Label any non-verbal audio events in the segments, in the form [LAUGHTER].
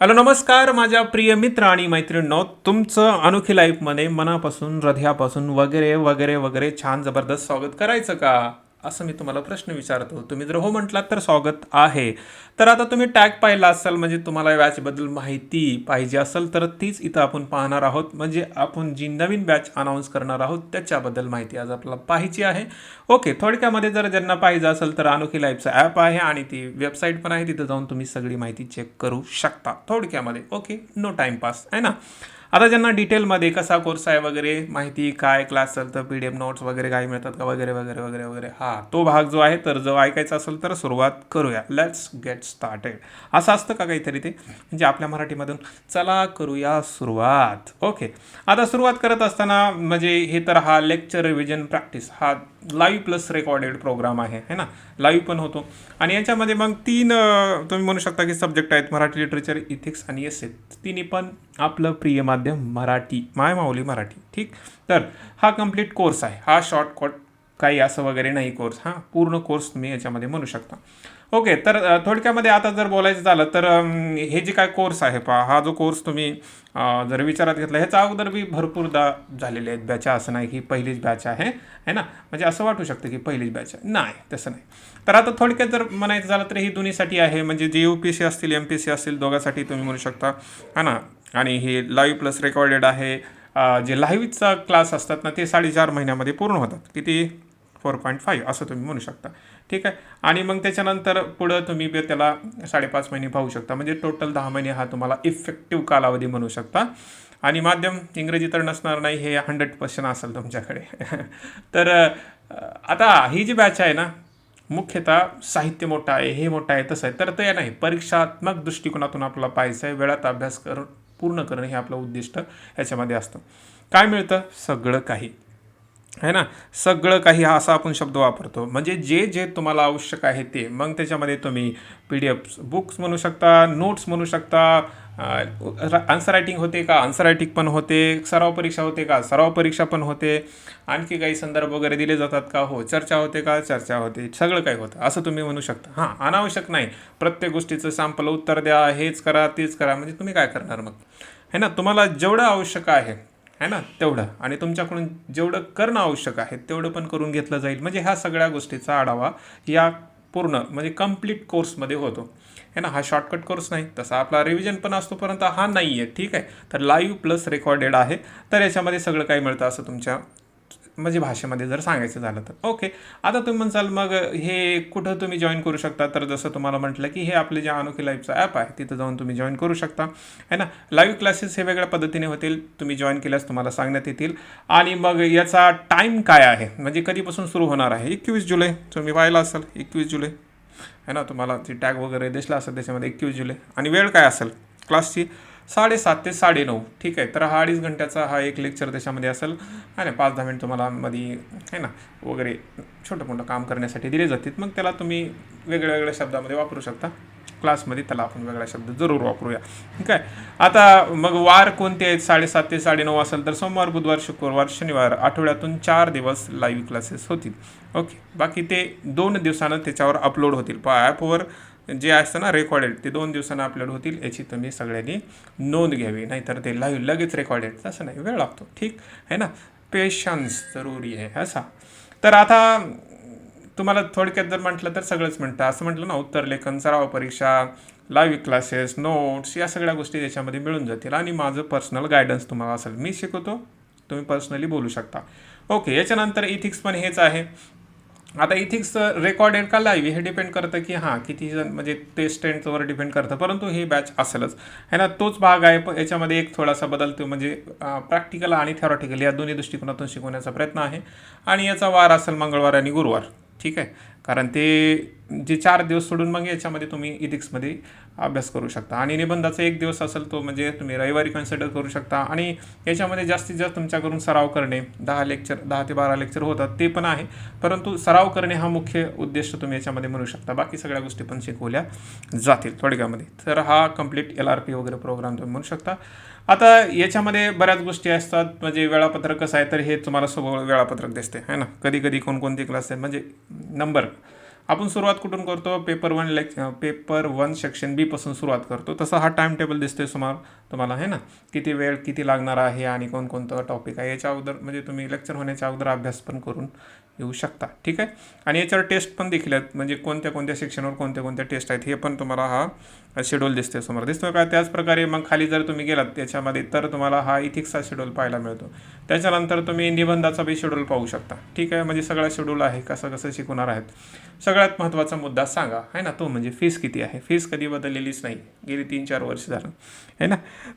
Hello नमस्कार माझ्या प्रिय मित्र आणि मैत्रिणींनो तुमचं अनोखी लाईफमध्ये मनापासून हृदयापासून वगैरे वगैरे वगैरे छान जबरदस्त स्वागत करायचं का? असं मी तुम्हाला प्रश्न विचारतो. तुम्ही जर हो म्हटलात तर स्वागत आहे. तर आता तुम्ही टॅग पाहिला असाल म्हणजे तुम्हाला बॅचबद्दल माहिती पाहिजे असेल तर तीच इथं आपण पाहणार आहोत. म्हणजे आपण जी नवीन बॅच अनाऊन्स करणार आहोत त्याच्याबद्दल माहिती आज आपल्याला पाहिजे आहे. ओके थोडक्यामध्ये जर ज्यांना पाहिजे असेल तर अनोखी लाईफचं ॲप आहे आणि ती वेबसाईट पण आहे. तिथं जाऊन तुम्ही सगळी माहिती चेक करू शकता. थोडक्यामध्ये ओके नो टाईमपास आहे ना? आता ज्यांना डिटेलमध्ये कसा कोर्स आहे वगैरे माहिती काय क्लास चालतं पी डी एफ नोट्स वगैरे काय मिळतात का? वगैरे वगैरे वगैरे वगैरे. हा तो भाग जो आहे तर जो ऐकायचा असेल तर सुरुवात करूया. लेट्स गेट स्टार्टेड असं असतं का काहीतरी ते? म्हणजे आपल्या मराठीमधून. चला करूया सुरुवात. ओके आता सुरुवात करत असताना म्हणजे हे तर हा लेक्चर रिव्हिजन प्रॅक्टिस हा लाईव्ह प्लस रेकॉर्डेड प्रोग्राम आहे है ना? लाईव्ह पण होतो. आणि याच्यामध्ये मग तीन तुम्ही म्हणू शकता की सब्जेक्ट आहेत मराठी लिटरेचर इथिक्स आणि एस तिन्ही पण आपलं प्रिय माध्यम मराठी माय माऊली मराठी ठीक? तर हा कंप्लीट कोर्स आहे. हा शॉर्टकट काही असं वगैरे नाही कोर्स हा पूर्ण कोर्स तुम्ही याच्यामध्ये म्हणू शकता. ओके तर थोडक्यामध्ये आता जर बोलायचं झालं तर हे जे काय कोर्स आहे पहा हा जो कोर्स तुम्ही जर विचारात घेतला ह्याचा अगोदर बी भरपूरदा झालेले आहेत बॅचा असं नाही की पहिलीच बॅच आहे है ना? म्हणजे असं वाटू शकतं की पहिलीच बॅच आहे. नाही तसं नाही. तर आता थोडक्यात जर म्हणायचं झालं तर ही दोन्हीसाठी आहे. म्हणजे जे यू पी सी असतील एम पी सी असतील दोघांसाठी तुम्ही म्हणू शकता. है ना? आणि हे लाईव्ह प्लस रेकॉर्डेड आहे. जे लाईव्हचा क्लास असतात ना ते साडेचार महिन्यामध्ये पूर्ण होतात. किती? फोर पॉईंट फाईव्ह असं तुम्ही म्हणू शकता. ठीक आहे? आणि मग त्याच्यानंतर पुढं तुम्ही त्याला साडेपाच महिने पाहू शकता. म्हणजे टोटल दहा महिने हा तुम्हाला इफेक्टिव्ह कालावधी म्हणू शकता. आणि माध्यम इंग्रजी तर नसणार नाही हे हंड्रेड पर्सेंट असेल तुमच्याकडे. [LAUGHS] तर आता ही जी बॅच आहे ना मुख्यतः साहित्य मोठं आहे हे मोठं आहे तसं आहे. तर ते नाही परीक्षात्मक दृष्टिकोनातून आपल्याला पाहायचं आहे. वेळात अभ्यास करून पूर्ण करणं हे आपलं उद्दिष्ट ह्याच्यामध्ये असतं. काय मिळतं? सगळं काही. आहे ना? सगळं काही हा असा आपण शब्द वापरतो. म्हणजे जे जे तुम्हाला आवश्यक आहे ते. मग त्याच्यामध्ये तुम्ही पी डी एफ बुक्स म्हणू शकता नोट्स म्हणू शकता आन्सर रायटिंग होते का? आन्सर रायटिंग पण होते. सराव परीक्षा होते का? सराव परीक्षा पण होते. आणखी काही संदर्भ वगैरे दिले जातात का? हो चर्चा होते का? चर्चा होते. सगळं काही होतं. असं तुम्ही म्हणू शकता. हां अनावश्यक नाही. प्रत्येक गोष्टीचं सॅम्पल उत्तर द्या हेच करा तेच करा. म्हणजे तुम्ही काय करणार मग? है ना? तुम्हाला जेवढं आवश्यक आहे है ना? तेवढं. आणि तुमच्याकडून जेवढं करणं आवश्यक आहे तेवढं पण करून घेतलं जाईल. म्हणजे ह्या सगळ्या गोष्टीचा आढावा या पूर्ण म्हणजे कंप्लीट कोर्समध्ये होतो. है ना? हा शॉर्टकट कोर्स नाही. तसा आपला रिव्हिजन पण असतो परंतु हा नाही आहे ठीक आहे? तर लाईव्ह प्लस रेकॉर्डेड आहे. तर याच्यामध्ये सगळं काही मिळतं असं तुमच्या म्हणजे भाषेमध्ये जर सांगायचं झालं तर. ओके आता तुम्ही म्हणसाल मग हे कुठं तुम्ही जॉईन करू शकता? तर जसं तुम्हाला म्हटलं की हे आपले जे अनोखी लाईफचं ॲप आहे तिथं जाऊन तुम्ही जॉईन करू शकता. है ना? लाईव्ह क्लासेस हे वेगळ्या पद्धतीने होतील. तुम्ही जॉईन केल्यास तुम्हाला सांगण्यात येतील. आणि मग याचा टाईम काय आहे? म्हणजे कधीपासून सुरू होणार आहे? एकवीस जुलै. तुम्ही पाहिला असाल एकवीस जुलै. है ना? तुम्हाला ती टॅग वगैरे दिसला असेल त्याच्यामध्ये एकवीस जुलै. आणि वेळ काय असेल? क्लासची साडेसात ते साडेनऊ. ठीक आहे तर हा अडीच घंट्याचा हा एक लेक्चर त्याच्यामध्ये असेल. आणि पाच दहा मिनिट तुम्हाला मध्ये आहे ना वगैरे छोटं मोठं काम करण्यासाठी दिले जातील. मग त्याला तुम्ही वेगळ्या वेगळ्या शब्दामध्ये वापरू शकता. क्लासमध्ये त्याला आपण वेगळा शब्द जरूर वापरूया. ठीक आहे आता मग वार कोणते आहेत? साडेसात ते साडेनऊ असेल तर सोमवार बुधवार शुक्रवार शनिवार आठवड्यातून चार दिवस लाईव्ह क्लासेस होतील. ओके बाकी ते दोन दिवसानं त्याच्यावर अपलोड होतील. प ॲपवर जे असतं ना रेकॉर्डेड ते दोन दिवसानं अपलोड होतील. याची तुम्ही सगळ्यांनी नोंद घ्यावी. नाहीतर ते लाईव्ह लगेच रेकॉर्डेड तसं नाही. वेळ लागतो. ठीक? आहे ना? पेशन्स जरुरी आहे. असा. तर आता तुम्हाला थोडक्यात जर म्हटलं तर सगळंच म्हणतं. असं म्हटलं ना उत्तर लेखन सराव परीक्षा लाईव्ह क्लासेस नोट्स या सगळ्या गोष्टी त्याच्यामध्ये मिळून जातील. आणि माझं पर्सनल गायडन्स तुम्हाला असेल. मी शिकवतो. तुम्ही पर्सनली बोलू शकता. ओके याच्यानंतर इथिक्स पण हेच आहे. आता इथिक्स रेकॉर्डेड का लाईव्ह हे डिपेंड करतं की हां किती जण म्हणजे ते स्ट्रेंथवर डिपेंड करतं. परंतु हे बॅच असेलच. आहे ना तोच भाग आहे. पण याच्यामध्ये एक थोडासा बदलतो म्हणजे प्रॅक्टिकल आणि थेरॉटिकल या दोन्ही दृष्टिकोनातून शिकवण्याचा प्रयत्न आहे. आणि याचा वार असेल मंगळवार आणि गुरुवार. ठीक आहे? कारण ते जे चार दिवस सोडून मग याच्यामध्ये तुम्ही इथिक्समध्ये अभ्यास करू शकता. आणि निबंधाचा एक दिवस असेल तो म्हणजे तुम्ही रविवारी कन्सिडर करू शकता. आणि याच्यामध्ये जास्तीत जास्त तुमच्याकडून सराव करणे दहा लेक्चर दहा ते बारा लेक्चर होतात ते पण आहे. परंतु सराव करणे हा मुख्य उद्देश तुम्ही याच्यामध्ये म्हणू शकता. बाकी सगळ्या गोष्टी पण शिकवल्या जातील थोडक्यामध्ये. तर हा कंप्लीट एल आर पी वगैरे प्रोग्राम तुम्ही म्हणू शकता. आता याच्यामध्ये बऱ्याच गोष्टी असतात. म्हणजे वेळापत्रक कसं आहे तर हे तुम्हाला सगळं वेळापत्रक दिसते है ना? कधी कधी कोणकोणते क्लास आहेत म्हणजे नंबर आपण सुरुवात कुठून करतो? पेपर वन लेक् पेपर वन सेक्शन बी पासून सुरुवात करतो. तसा हा टाइम टेबल दिसतोय सुमार तुम्हाला आहे ना? किती वेळ किती लागणार आहे आणि कोणकोणतं टॉपिक आहे याच्या अगोदर म्हणजे तुम्ही लेक्चर होण्याच्या अगोदर अभ्यास पण करून येऊ शकता. ठीक आहे? आणि याच्यावर टेस्ट पण देखील आहेत. म्हणजे कोणत्या कोणत्या सेक्शनवर कोणत्या कोणत्या टेस्ट आहेत हे पण तुम्हाला हा शेड्यूल दिसते समोर. दिसतो का? त्याच प्रकारे मग खाली जर तुम्ही गेलात त्याच्यामध्ये तर तुम्हाला हा इथिक्सचा शेड्यूल पाहायला मिळतो. त्याच्यानंतर तुम्ही निबंधाचा बी शेड्यूल पाहू शकता. ठीक आहे? म्हणजे सगळा शेड्यूल आहे कसं कसं शिकवणार आहेत. सगळ्यात महत्त्वाचा मुद्दा सांगा. आहे ना? तो म्हणजे फीस किती आहे? फीस कधी बदललेलीच नाही. गेली तीन चार वर्ष झालं. आहे ना?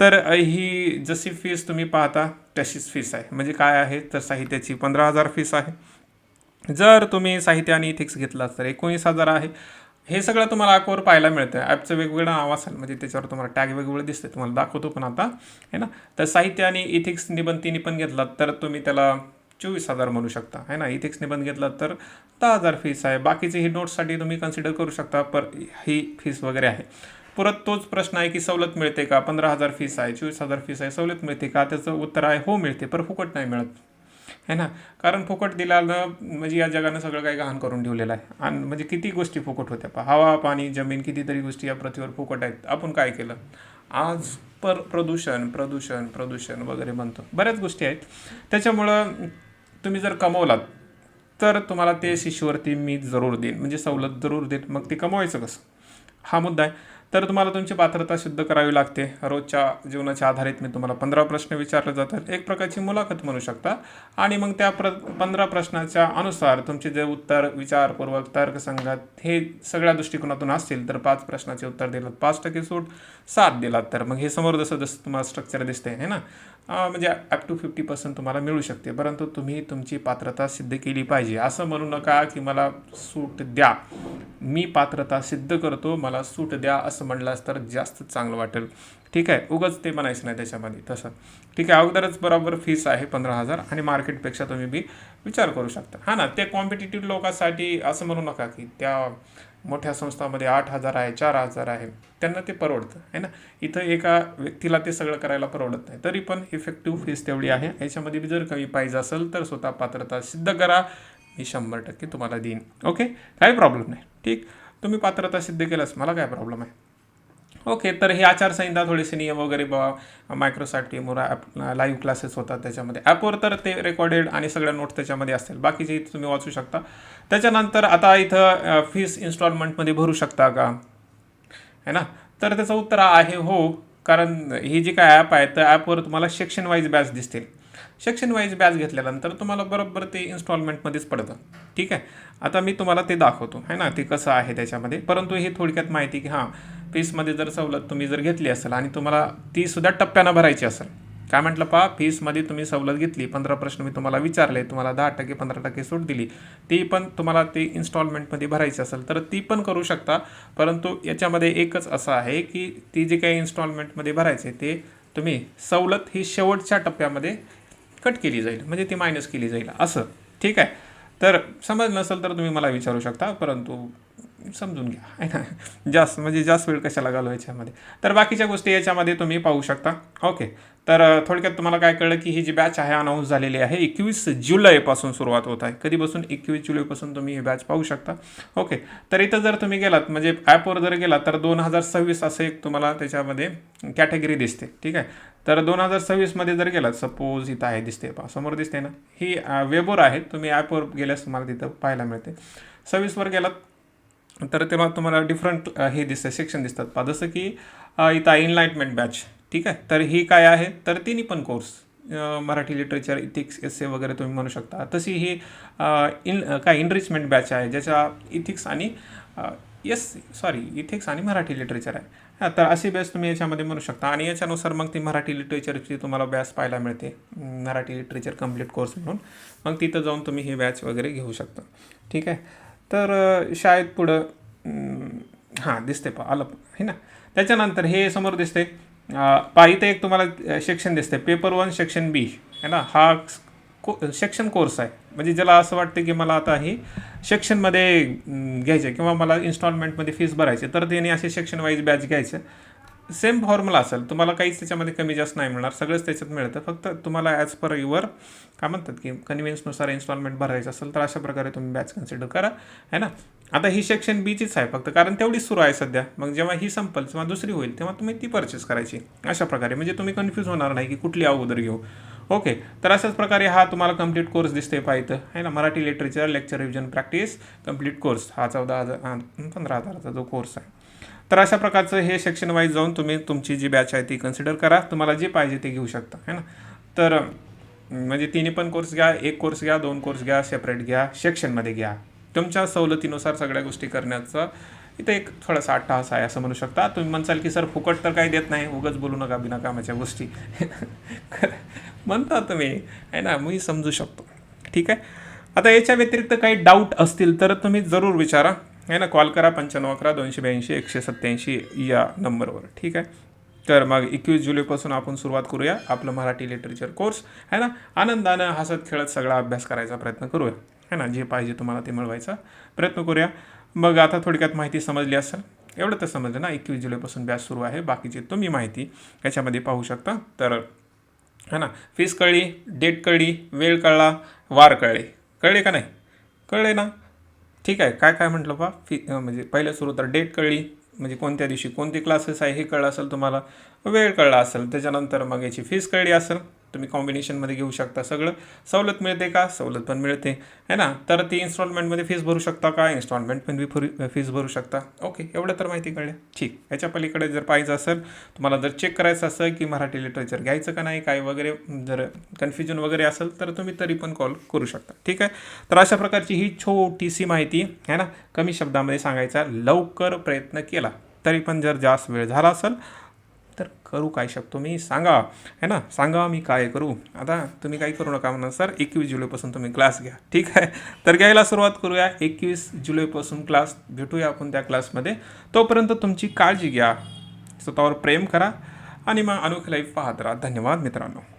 तर ही जशी फीस तुम्ही पाहता तशीच फीस आहे. म्हणजे काय आहे? तर साहित्याची पंधरा हजार फीस आहे. जर तुम्ही साहित्य आणि इथिक्स घेतलात तर एकोणीस हजार आहे. हे सगळं तुम्हाला ॲपवर पाहायला मिळतं. ॲपचं वेगवेगळं नाव असेल म्हणजे त्याच्यावर तुम्हाला टॅग वेगवेगळं दिसते. तुम्हाला दाखवतो पण आता है ना? तर साहित्य आणि इथिक्स निबंध तिन्ही पण घेतलात तर तुम्ही त्याला चोवीस हजार म्हणू शकता आहे ना? इथिक्स निबंध घेतलात तर दहा हजार फीस आहे. बाकीचे ही नोट्ससाठी तुम्ही कन्सिडर करू शकता पर ही फीस वगैरे आहे. परत तोच प्रश्न आहे की सवलत मिळते का? पंधरा हजार फीस आहे चोवीस हजार फीस आहे. सवलत मिळते का? त्याचं उत्तर आहे हो मिळते पर फुकट नाही मिळत. है ना? कारण फुकट दिल्यानं म्हणजे या जगानं सगळं काही गहाण करून ठेवलेलं आहे. आणि म्हणजे किती गोष्टी फुकट होत्या पा हवा पाणी जमीन कितीतरी गोष्टी या पृथ्वीवर फुकट आहेत. आपण काय केलं? आज पर प्रदूषण प्रदूषण प्रदूषण वगैरे म्हणतो. बऱ्याच गोष्टी आहेत. त्याच्यामुळं तुम्ही जर कमवलात तर तुम्हाला ते शिष्यवृत्ती मी जरूर देईन. म्हणजे सवलत जरूर देईन. मग ते कमवायचं कसं? हा मुद्दा आहे. तर तुम्हाला तुमची पात्रता सिद्ध करावी लागते. रोजच्या जीवनाच्या आधारित मी तुम्हाला पंधरा प्रश्न विचारले जातात. एक प्रकारची मुलाखत म्हणू शकता. आणि मग त्या प्र पंधरा प्रश्नाच्या अनुसार तुमचे जे उत्तर विचारपूर्वक तर्कसंगत हे सगळ्या दृष्टिकोनातून असतील तर पाच प्रश्नाचे उत्तर दिलात. पाच टक्के सूट सात दिलात. तर मग हे समोर जसं जसं तुम्हाला स्ट्रक्चर दिसते है ना? म्हणजे अप टू फिफ्टी पर्सेंट तुम्हाला मिळू शकते. परंतु तुम्ही तुमची पात्रता सिद्ध केली पाहिजे. असं म्हणू नका की मला सूट द्या. मी पात्रता सिद्ध करतो मला सूट द्या असं म्हणलास तर जास्त चांगलं वाटेल. ठीक आहे? उगाच ते म्हणायचं नाही त्याच्यामध्ये. तसं. ठीक आहे? अगोदरच बरोबर फीस आहे पंधरा हजार आणि मार्केटपेक्षा तुम्ही बी विचार करू शकता. हां ना? ते कॉम्पिटेटिव्ह लोकांसाठी असं म्हणू नका की त्या मोठ्या संस्थामध्ये आठ हजार आहे चार हजार आहे. त्यांना ते परवडतं आहे ना? इथं एका व्यक्तीला ते सगळं करायला परवडत नाही. तरी पण इफेक्टिव्ह फीस तेवढी आहे. याच्यामध्ये बी जर कमी पाहिजे असेल तर स्वतः पात्रता सिद्ध करा. मी शंभर टक्के तुम्हाला देईन. ओके? काही प्रॉब्लेम नाही. ठीक? तुम्ही पात्रता सिद्ध केल्यास मला काय प्रॉब्लेम आहे? ओके तर हे आचारसंहिता थोडेसे नियम वगैरे बा मायक्रोसॉफ्ट टीमवर ॲप लाईव्ह क्लासेस होतात त्याच्यामध्ये. ॲपवर तर ते रेकॉर्डेड आणि सगळ्या नोट्स त्याच्यामध्ये असतील. बाकीचे तुम्ही वाचू शकता. त्याच्यानंतर आता इथं फीस इन्स्टॉलमेंटमध्ये भरू शकता का? है ना? तर त्याचं उत्तर आहे हो. कारण ही जी काय ॲप आहे त्या ॲपवर तुम्हाला सेक्शन वाईज बॅच दिसतील. सेक्शन वाईज बॅच घेतल्यानंतर तुम्हाला बरोबर ते इन्स्टॉलमेंटमध्येच पडतं. ठीक आहे? आता मी तुम्हाला ते दाखवतो. है ना? ते कसं आहे त्याच्यामध्ये. परंतु हे थोडक्यात माहिती की हां फीसमध्ये जर सवलत तुम्ही जर घेतली असेल आणि तुम्हाला ती सुद्धा टप्प्यानं भरायची असेल काय म्हटलं पहा फीसमध्ये तुम्ही सवलत घेतली पंधरा प्रश्न मी तुम्हाला विचारले तुम्हाला दहा टक्के पंधरा टक्के सूट दिली ती पण तुम्हाला ती इन्स्टॉलमेंटमध्ये भरायची असेल तर ती पण करू शकता. परंतु याच्यामध्ये एकच असं आहे की ती जी काही इन्स्टॉलमेंटमध्ये भरायचे ते तुम्ही सवलत ही शेवटच्या टप्प्यामध्ये कट केली जाईल म्हणजे ती मायनस केली जाईल असं. ठीक आहे? तर समज नसेल तर तुम्ही मला विचारू शकता परंतु समजून घ्या. आहे ना? जास्त म्हणजे जास्त वेळ कशाला घालू याच्यामध्ये? तर बाकीच्या गोष्टी याच्यामध्ये तुम्ही पाहू शकता. ओके तर थोडक्यात तुम्हाला काय कळलं की ही जी बॅच आहे अनाऊन्स झालेली आहे एकवीस जुलैपासून सुरुवात होत आहे. कधीपासून? एकवीस जुलैपासून तुम्ही ही बॅच पाहू शकता. ओके तर इथं जर तुम्ही गेलात म्हणजे ॲपवर जर गेलात तर दोन हजार सव्वीस असं एक तुम्हाला त्याच्यामध्ये कॅटेगरी दिसते. ठीक आहे? तर दोन हजार सव्वीसमध्ये जर गेलात सपोज इथं आहे दिसते. पहा समोर दिसते ना? ही वेबवर आहे. तुम्ही ॲपवर गेल्यास तुम्हाला तिथं पाहायला मिळते. सव्वीसवर गेलात तर तेव्हा तुम्हाला डिफरंट हे दिसतं सेक्शन दिसतात. पा जसं की इथं आहे इनलाइटमेंट बॅच ठीक आहे? तर ही काय आहे? तर तिन्ही पण course Marathi literature ethics essay वगैरे तुम्ही म्हणू शकता. तशी ही इन काय इनरिचमेंट बॅच आहे ज्याच्या इथिक्स आणि येस सॉरी इथिक्स आणि मराठी लिटरेचर आहे. तर अशी बॅच तुम्ही याच्यामध्ये म्हणू शकता. आणि याच्यानुसार मग ती मराठी लिटरेचरची तुम्हाला बॅच पाहायला मिळते. मराठी लिटरेचर कंप्लीट कोर्स म्हणून. मग तिथं जाऊन तुम्ही ही बॅच वगैरे घेऊ शकता. ठीक आहे? तर शाळेत पुढं हां दिसते पा आलं आहे ना? त्याच्यानंतर हे समोर दिसते पा इथे एक तुम्हाला सेक्शन दिसते पेपर वन सेक्शन बी है ना? हा को सेक्शन कोर्स आहे. म्हणजे ज्याला असं वाटतं की मला आता हे सेक्शनमध्ये घ्यायचं किंवा मला इन्स्टॉलमेंटमध्ये फीस भरायची तर त्याने असे सेक्शन वाईज बॅच घ्यायचं. सेम फॉर्म्युला असेल. तुम्हाला काहीच त्याच्यामध्ये कमी जास्त नाही मिळणार. सगळंच त्याच्यात मिळतं. फक्त तुम्हाला ॲज पर युअर काय म्हणतात की कन्व्हिन्सनुसार इन्स्टॉलमेंट भरायचं असेल तर अशा प्रकारे तुम्ही बॅच कन्सिडर करा. है ना? आता ही सेक्शन बीचीच आहे फक्त. कारण तेवढीच सुरू आहे सध्या. मग जेव्हा ही संपल किंवा दुसरी होईल. तेव्हा तुम्ही ती परचेस करायची. अशा प्रकारे. म्हणजे तुम्ही कन्फ्यूज होणार नाही की कुठली अगोदर घेऊ. ओके तर अशाच प्रकारे हा तुम्हाला कंप्लीट कोर्स दिसते पाहिजे आहे ना? Marathi literature lecture revision practice complete course हा चौदा हजार पंधरा हजाराचा जो कोर्स आहे. तर अशा प्रकारचं हे सेक्शन वाईज जाऊन तुम्ही तुमची जी बॅच आहे ती कन्सिडर करा. तुम्हाला जे पाहिजे ते घेऊ शकता है ना? तर म्हणजे तिन्ही पण कोर्स घ्या एक कोर्स घ्या दोन कोर्स घ्या सेपरेट घ्या सेक्शनमध्ये घ्या. तुमच्या सवलतीनुसार सगळ्या गोष्टी करण्याचा इथं एक थोडासा अट्टहास आहे असं म्हणू शकता. तुम्ही म्हणसाल की सर फुकट तर काही देत नाही उगाच बोलू नका बिना कामाच्या गोष्टी. [LAUGHS] म्हणता तुम्ही आहे ना? मी समजू शकतो. ठीक आहे? आता याच्या व्यतिरिक्त काही डाऊट असतील तर तुम्ही जरूर विचारा. आहे ना? कॉल करा पंच्याण्णव अकरा दोनशे ब्याऐंशी एकशे सत्त्याऐंशी या नंबरवर ठीक आहे? तर मग एकवीस जुलैपासून आपण सुरुवात करूया आपलं मराठी लिटरेचर कोर्स आहे ना? आनंदानं हसत खेळत सगळा अभ्यास करायचा प्रयत्न करूया है ना? जे पाहिजे तुम्हाला ते मिळवायचा प्रयत्न करूया. मग आता थोडक्यात माहिती समजली असेल एवढं तर समजलं ना? एकवीस जुलैपासून बॅच सुरू आहे बाकीची तुम्ही माहिती याच्यामध्ये पाहू शकता. तर है ना? फीस कळली डेट कळली वेळ कळला वार कळले. कळले का नाही? कळले ना? ठीक आहे काय काय म्हटलं बा? फी म्हणजे पहिलं सुरू तर डेट कळली म्हणजे कोणत्या दिवशी कोणते क्लासेस आहे हे कळलं असेल तुम्हाला वेळ कळला असेल त्याच्यानंतर मग याची फीस कळली असेल. तुम्ही कॉम्बिनेशनमध्ये घेऊ शकता. सगळं सवलत मिळते का? सवलत पण मिळते. है ना? तर ती इन्स्टॉलमेंटमध्ये फीस भरू शकता का? इन्स्टॉलमेंटमध्ये फुरी फीस भरू शकता. ओके एवढं तर माहिती कळले. ठीक. याच्या पलीकडे जर पाहिजे असेल तुम्हाला जर चेक करायचं असेल की मराठी लिटरेचर घ्यायचं का नाही काय वगैरे जर कन्फ्युजन वगैरे असेल तर तुम्ही तरी पण कॉल करू शकता. ठीक आहे? तर अशा प्रकारची ही छोटीशी माहिती आहे ना? कमी शब्दामध्ये सांगायचा लवकर प्रयत्न केला. तरी पण जर जास्त वेळ झाला असेल करू काय शकतो मी सांगा. है ना? सांगा मी काय करू? आता तुम्ही काही करू नका म्हणा सर. एकवीस जुलैपासून तुम्ही क्लास घ्या. ठीक आहे? तर घ्यायला सुरुवात करूया. एकवीस जुलैपासून क्लास भेटूया आपण त्या क्लासमध्ये. तोपर्यंत तुमची काळजी घ्या. स्वतःवर प्रेम करा आणि मग अनोखी लाईफ पाहत राहा. धन्यवाद मित्रांनो.